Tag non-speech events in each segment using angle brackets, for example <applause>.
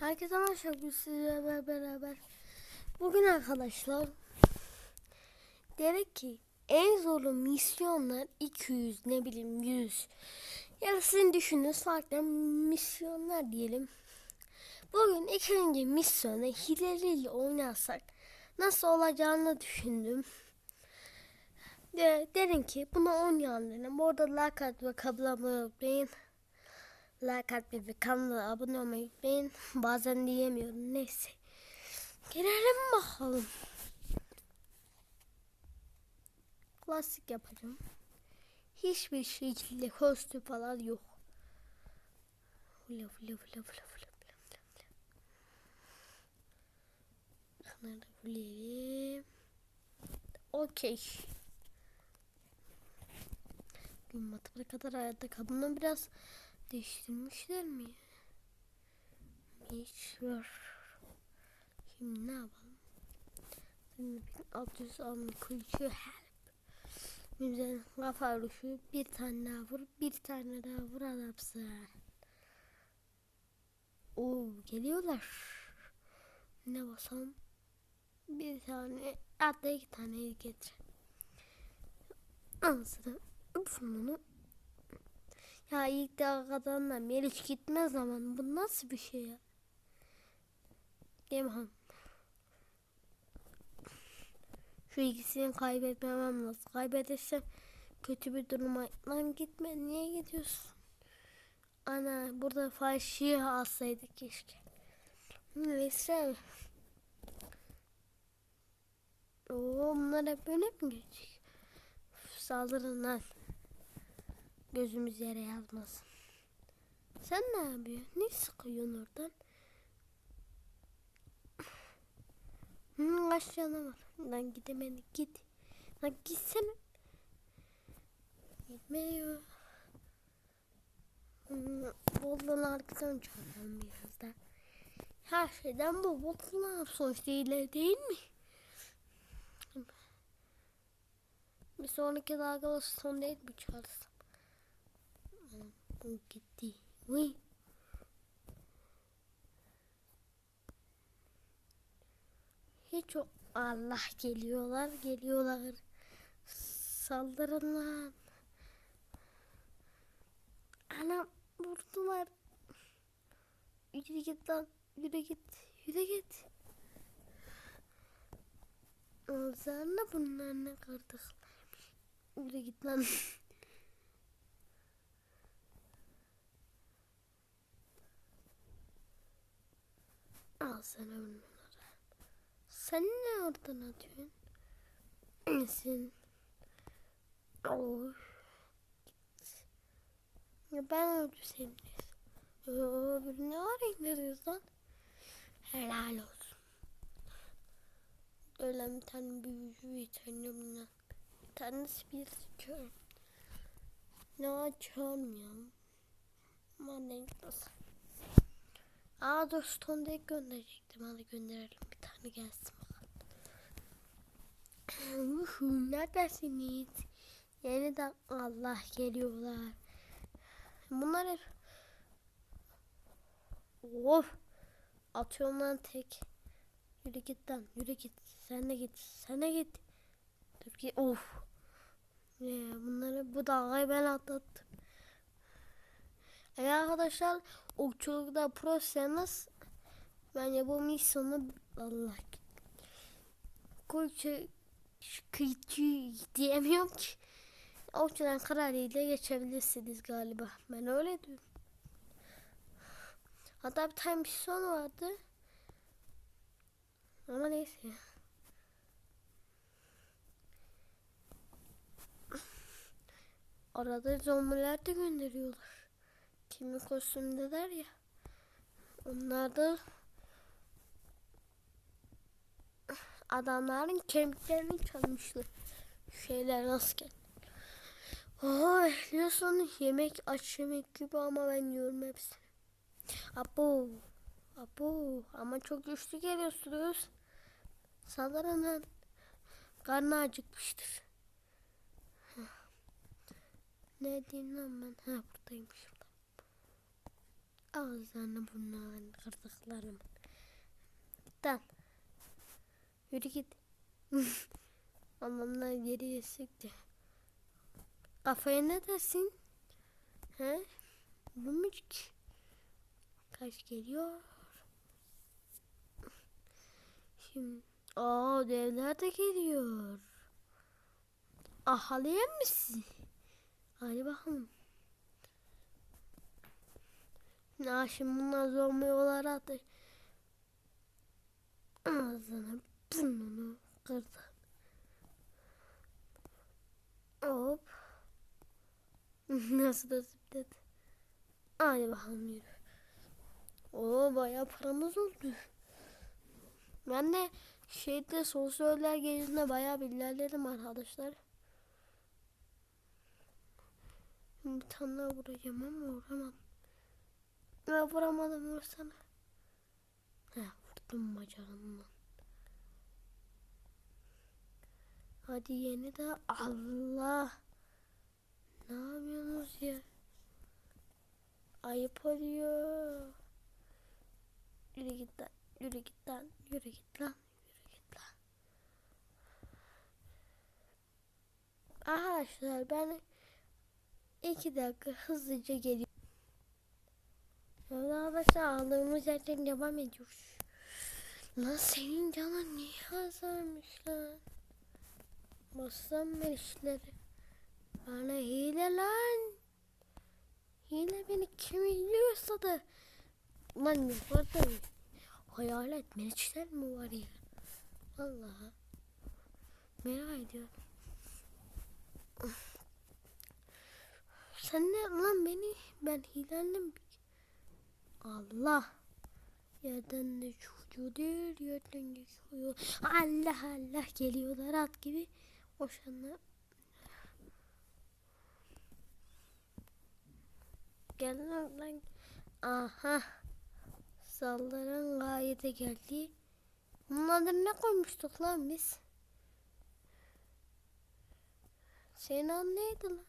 Herkese merhaba sizlerle beraber. Bugün arkadaşlar dedik ki en zorlu misyonlar 200 ne bileyim 100 ya da sizin düşündüğünüz farklı misyonlar diyelim. Bugün ikinci misyonu hileliyle oynarsak nasıl olacağını düşündüm. De, dedim ki bunu oynayanların bu arada like at ve kabul olmayı. Like atmayı ve kanala abone olmayı unutmayın. <laughs> Bazen diyemiyorum. Neyse. Gelelim bakalım. Klasik yapacağım. Hiçbir şekilde kostüm falan yok. Fula fula fula fula fula fula fula. Bunları fuleyelim. Okey. Gün matematik kadar hayatta kalmam biraz değiştirmişler mi? Hiç var. Şimdi ne yapalım? Şimdi 1660 kuyucu help. Güzel kafa vuruşu bir tane daha vur bir tane daha vur adamsın. Oo geliyorlar. Ne basam? Bir tane hatta iki tane getir. Anasını bunu ya ilk dakikadan da Meriç gitme zaman bu nasıl bir şey ya? Demhan. Şu ikisini kaybetmemem lazım. Kaybedersem kötü bir duruma lan gitme niye gidiyorsun? Ana burada fahişeyi alsaydık keşke. Neyse. Oo bunlar hep böyle mi gelecek? Saldırın lan. Gözümüz yere yazmasın. Sen ne yapıyorsun? Ne sıkıyorsun oradan? Kaç canı var? Lan gidemedik git. Lan gitsene. Gitmiyor. Bolluğun arkadan çağıralım biraz da. Her şeyden bu bolluğun sonuçta iyiler değil mi? Bir sonraki dalgalı son değil mi çağırsın? Bu gitti. Uy. Hiç o Allah geliyorlar geliyorlar. Saldırın lan. Anam vurdular. Yürü git lan. Yürü git. Yürü git. Ağzlarına bunlarına kırdık. Yürü git lan. <laughs> Al sana bunları. Sen ne oradan atıyorsun? Sen. Oh. Ya ben öldü seni. Oo, ne ara indiriyoruz lan? Helal olsun. Öyle bir tane büyücü bir tane bunlar. Bir tanesi bir kör. Ne açıyorum ya? Aman ne gidiyorsun? Aa dur Stone gönderecektim. Hadi gönderelim. Bir tane gelsin bakalım. <laughs> Neredesiniz? Yeniden Allah geliyorlar. Bunlar hep... Of! Atıyorum lan tek. Yürü git lan. Yürü git. Sen de git. Sen de git. Dur ki of. Ya bunları bu dalgayı ben atlattım. Eğer arkadaşlar okçulukta proseniz bence bu misyonu Allah koyçu kıyıcı diyemiyorum ki. Okçudan kararıyla geçebilirsiniz galiba. Ben öyle diyorum. Hatta bir tane misyon vardı. Ama neyse ya. Arada zombiler de gönderiyorlar kimi kostümdeler ya. Onlar da adamların kemiklerini çalmışlar. Şeyler nasıl Oh, diyorsun yemek aç yemek gibi ama ben yiyorum hepsini. Apo. Apo. Ama çok güçlü geliyorsunuz. Sanırım. Karnı acıkmıştır. Ne diyeyim lan ben? Ha buradaymış. Ağızlarını burnlarını kırdıklarım. Git Yürü git. <laughs> Adamlar geriye sıktı. Kafaya ne dersin? He? Bu mu? Kaç geliyor? Şimdi aa devler de geliyor. Ahaliye misin? Hadi bakalım. Ya şimdi bunlar zombi olarak da ağzına burnunu kırdı. Hop. <laughs> Nasıl da zıpladı. Hadi bakalım yürü. Oo bayağı paramız oldu. Ben de şeyde sosyaller gezinde bayağı bilgilerim arkadaşlar. Bir tane vuracağım ama vuramadım. Ben vuramadım vursana. He vurdum bacağımdan. Hadi yeni de Allah. Ne yapıyorsunuz ya? Ayıp oluyor. Yürü git lan. Yürü git lan. Yürü git lan. Yürü git lan. Arkadaşlar ben iki dakika hızlıca geliyorum. Evet arkadaşlar ağlığımız yerden devam ediyoruz. Lan senin canın niye azalmış lan? Ben işleri. Bana hile lan. Hile beni kim izliyorsa da. Lan yukarıda hayalet melekler mi var ya? Vallahi merak ediyorum. Sen ne lan beni ben hilendim. Allah. Yerden de çocuğu değil yerden geçiyor. Allah Allah geliyorlar at gibi. Boşanlar. Gel lan. Aha. Saldıran gayete geldi. Bunun ne koymuştuk lan biz? Senin adın neydi lan?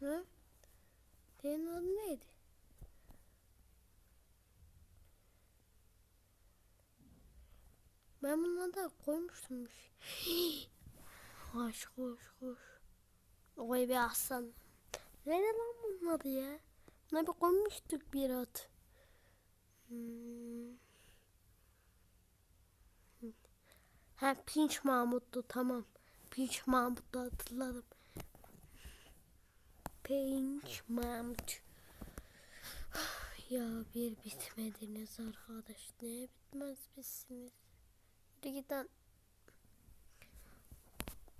Hı? Senin adın neydi? Ben bunun adını koymuştummuş. <gasps> Koş koş koş. Oy be aslan. Nerede lan bunun ya? Buna bir koymuştuk bir at. Hmm. Ha Pinç Mahmut'tu tamam. Pinç Mahmut'tu hatırladım. Pinç Mahmut. <sighs> Ya bir bitmediniz arkadaş. Ne bitmez bizsiniz. Hadi git lan.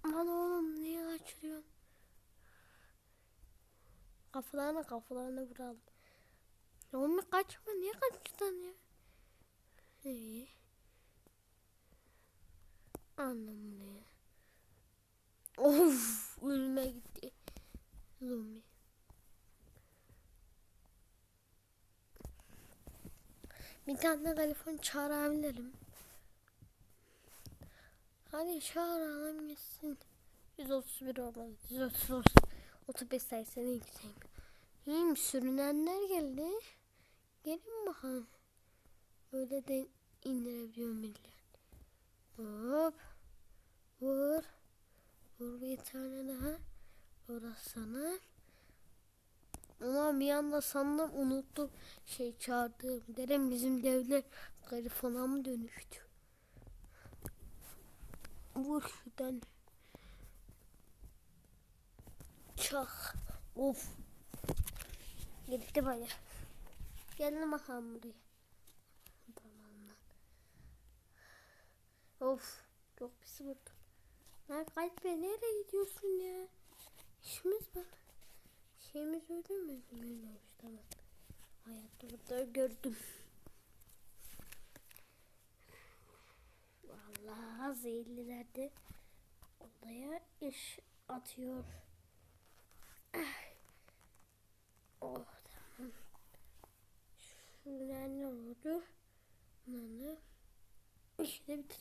Lan oğlum niye kaçırıyorsun? Kafalarına kafalarına vuralım. Ya oğlum kaçma niye kaçtın ya? İyi. Anlamlı ya. Of ölüme gitti. Zombi. Bir tane telefon çağırabilirim. Hadi çağıralım gitsin. 131 olmalı. 130 35 sayısını yükseğim. İyiyim sürünenler geldi. Gelin bakalım. Böyle de indirebiliyorum millet. Hop. Vur. Vur bir tane daha. Burası sana. Ama bir anda sandım unuttum şey çağırdığım. Derim bizim devler garifona mı dönüştü? Vur şuradan. Çak. Of. Gitti baya. Gelin bakalım buraya. Tamam lan. Of. Çok pis vurdum. Lan kalp be nereye gidiyorsun ya? İşimiz var. Şeyimiz mi? Öyle olmuş tamam. Hayatta burada gördüm. bazı illerde odaya iş atıyor. Ah. Oh tamam. Şunlar ne oldu? Bunları işte bitir.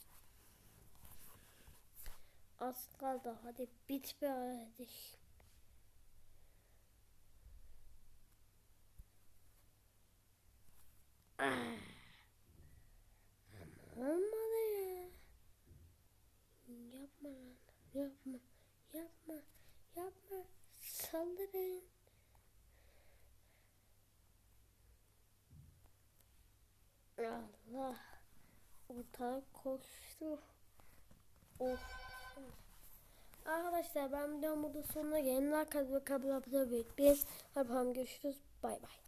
Az kaldı hadi bit be hadi. Ah. Tamam yapma, yapma, yapma. Saldırın. Allah. Ortalık koştu. Of. Arkadaşlar ben videomun burada sonuna geldim. Like kabul abone olmayı unutmayın. Hadi bakalım görüşürüz. Bay bay.